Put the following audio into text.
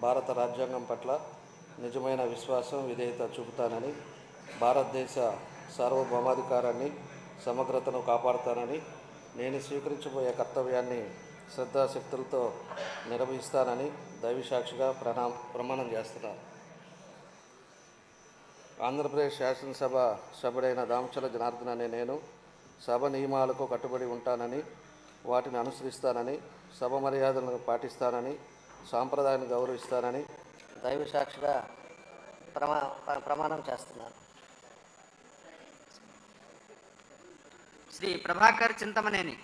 భారత రాజ్యాంగం పట్ల నిజమైన విశ్వాసం విధేయత చూపుతానని భారతదేశ సార్వభౌమాధికారాన్ని సమగ్రతను కాపాడుతానని నేను స్వీకరించబోయే కర్తవ్యాన్ని శ్రద్ధాశక్తులతో నిర్వహిస్తానని దైవసాక్షిగా ప్రణా ప్రమాణం చేస్తున్నాను ఆంధ్రప్రదేశ్ శాసనసభ సభ్యుడైన దామచల జనార్దన్ అనే నేను సభ నియమాలకు కట్టుబడి ఉంటానని వాటిని అనుసరిస్తానని సభ మర్యాదలను పాటిస్తానని సాంప్రదాయాన్ని గౌరవిస్తానని దైవ సాక్షిగా ప్రమా ప్రమాణం చేస్తున్నాను. శ్రీ ప్రభాకర్ చింతమనేని